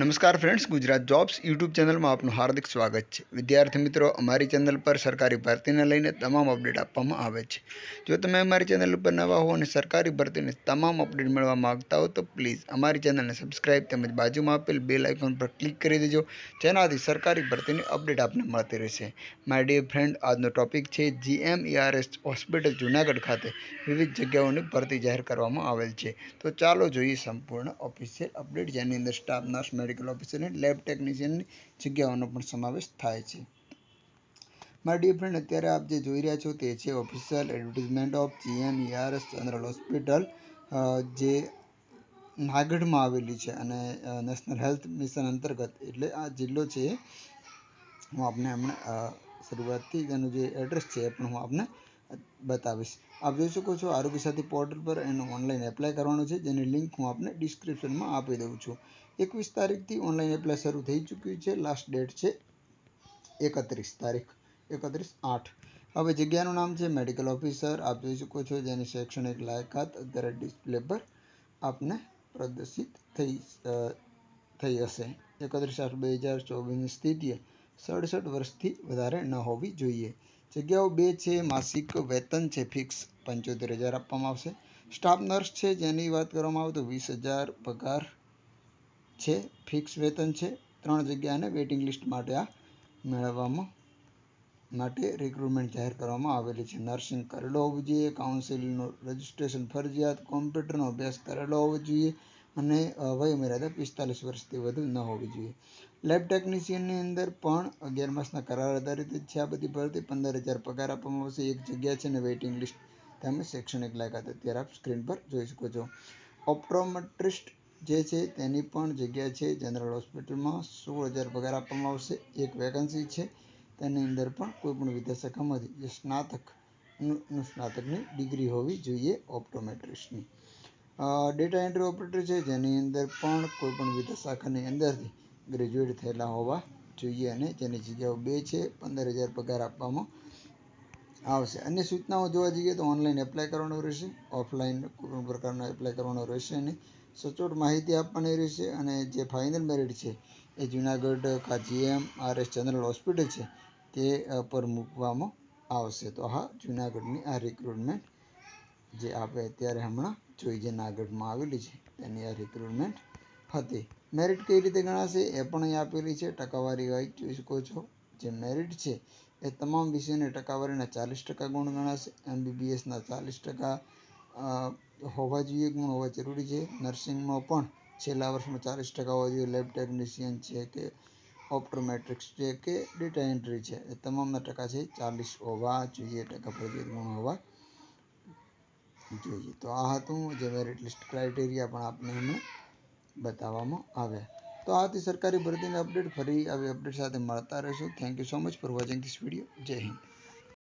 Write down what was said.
નમસ્કાર friends Gujarat jobs YouTube ચેનલમાં આપનું હાર્દિક સ્વાગત છે. વિદ્યાર્થી મિત્રો, અમારી ચેનલ પર સરકારી ભરતીને લઈને તમામ અપડેટ આપવામાં આવે છે. જો તમે અમારી ચેનલ ઉપર નવા હો અને સરકારી ભરતીની તમામ અપડેટ મેળવવા માંગતા હો તો પ્લીઝ અમારી ચેનલને સબસ્ક્રાઇબ તેમજ બાજુમાં આપેલ બેલ આઇકોન પર ક્લિક કરી દેજો, જેનાથી સરકારી ભરતીની અપડેટ આપને મળતી રહેશે. માય ડિયર ફ્રેન્ડ આજનો ટોપિક છે જીએમઈઆરએસ હોસ્પિટલ જુનાગઢ ખાતે વિવિધ જગ્યાઓની ભરતી જાહેર કરવામાં આવેલ છે. તો ચાલો જોઈએ સંપૂર્ણ ઓફિશિયલ અપડેટ જેની અંદર સ્ટાફ નર્સ મેડિકલ ઓફિસર અને લેબ ટેકનિશિયનની જગ્યાઓનો પણ સમાવેશ થાય છે. મારા ડિયર ફ્રેન્ડ અત્યારે આપ જે જોઈ રહ્યા છો તે છે official advertisement of GMERS general hospital જે નાગઢમાં આવેલી છે અને નેશનલ હેલ્થ મિશન અંતર્ગત. એટલે આ જિલ્લો છે, હું આપને હમણાં શરૂઆતથી એનું જે એડ્રેસ છે એ પણ હું આપને બતાવીશ. આપ જોઈ શકો છો આરોગ્ય સાથી પોર્ટલ પર એનું ઓનલાઈન એપ્લાય કરવાનું છે, જેની લિંક હું આપને ડિસ્ક્રિપ્શનમાં આપી દઉં છું. એકવીસ તારીખથી ઓનલાઈન એપ્લાય શરૂ થઈ ચૂક્યું છે લાસ્ટ ડેટ છે એકત્રીસ તારીખ, એકત્રીસ આઠ. હવે જગ્યાનું નામ છે મેડિકલ ઓફિસર આપ જોઈ શકો છો જેની શૈક્ષણિક લાયકાત અત્યારે ડિસ્પ્લે પર આપને પ્રદર્શિત થઈ થઈ હશે. એકત્રીસ આઠ બે હજાર ચોવીસની સ્થિતિએ સડસઠ વર્ષથી વધારે ન હોવી જોઈએ. જગ્યાઓ બે છે, માસિક વેતન છે ફિક્સ પંચોતેર હજાર આપવામાં આવશે. સ્ટાફ નર્સ છે, જેની વાત કરવામાં આવે તો વીસ હજાર પગાર છે ફિક્સ વેતન છે. ત્રણ જગ્યાને વેઇટિંગ લિસ્ટ માટે આ મેળવવામાં, માટે રિક્રુટમેન્ટ જાહેર કરવામાં આવેલી છે. નર્સિંગ કરેલો હોવું જોઈએ કાઉન્સિલનું રજિસ્ટ્રેશન ફરજિયાત કોમ્પ્યુટરનો અભ્યાસ કરેલો હોવો જોઈએ અને વયમર્યાદા પિસ્તાલીસ વર્ષથી વધુ ન હોવી જોઈએ. લેબ ટેકનિશિયનની અંદર પણ અગિયાર માસના કરાર આધારિત જ છે આ બધી ભરતી. પંદર હજાર પગાર આપવામાં આવશે, એક જગ્યા છે અને વેઇટિંગ લિસ્ટ તમે શૈક્ષણિક લાયકાત અત્યારે આપ સ્ક્રીન પર જોઈ શકો છો. ઓપ્ટોમેટ્રિસ્ટ જે છે તેની પણ જગ્યા છે. જનરલ હોસ્પિટલમાં સોળ હજાર પગાર આપવામાં આવશે. એક વેકન્સી છે. તેની અંદર પણ કોઈ પણ વિદ્યાશાખામાંથી જે સ્નાતકનું સ્નાતકની ડિગ્રી હોવી જોઈએ ઓપ્ટોમેટ્રિસ્ટની ડેટા એન્ટ્રી ઓપરેટર છે. જેની અંદર પણ કોઈપણ વિદ્યાશાખાની અંદરથી ગ્રેજ્યુએટ થયેલા હોવા જોઈએ અને જેની જગ્યાઓ બે છે, પંદર હજાર પગાર આપવામાં આવશે. અન્ય સૂચનાઓ જોવા જઈએ તો ઓનલાઈન એપ્લાય કરવાનું રહેશે ઓફલાઈન કોઈ પણ પ્રકારનો એપ્લાય કરવાનો રહેશે નહીં સચોટ માહિતી આપવાની રહેશે અને જે ફાઇનલ મેરિટ છે એ જુનાગઢ કા GM R S general hospital છે તે પર મૂકવામાં આવશે. તો હા, જુનાગઢની આ રિક્રુટમેન્ટ જે આપણે અત્યારે હમણાં જોઈ જે નાગઢમાં આવેલી છે, તેની આ રિક્રુટમેન્ટ હતી. મેરિટ કઈ રીતે ગણાશે એ પણ અહીં આપેલી છે. ટકાવારી વાઇઝ જોઈ શકો છો. જે મેરિટ છે એ તમામ વિષયને ટકાવારીના ચાલીસ ટકા ગુણ ગણાશે. એમબીબીએસના ચાલીસ ટકા હોવા જોઈએ, ગુણ હોવા જરૂરી છે. નર્સિંગમાં પણ છેલ્લા વર્ષમાં ચાલીસ ટકા હોવા જોઈએ. લેબ ટેકનિશિયન છે કે ઓપ્ટોમેટ્રિક્સ છે કે ડેટા એન્ટ્રી છે. એ તમામના ટકા છે. ચાલીસ હોવા જોઈએ. ટકા ફરજિયાત ગુણ હોવા જોઈએ. તો આ હતું જે મેરિટ લિસ્ટ ક્રાઇટેરિયા પણ આપણે હમણાં બતાવવામાં આવ્યા તો આથી સરકારી ભરતીની અપડેટ ફરી આવી અપડેટ સાથે મળતા રહીશું. Thank you so much for watching this video જય હિન્દ.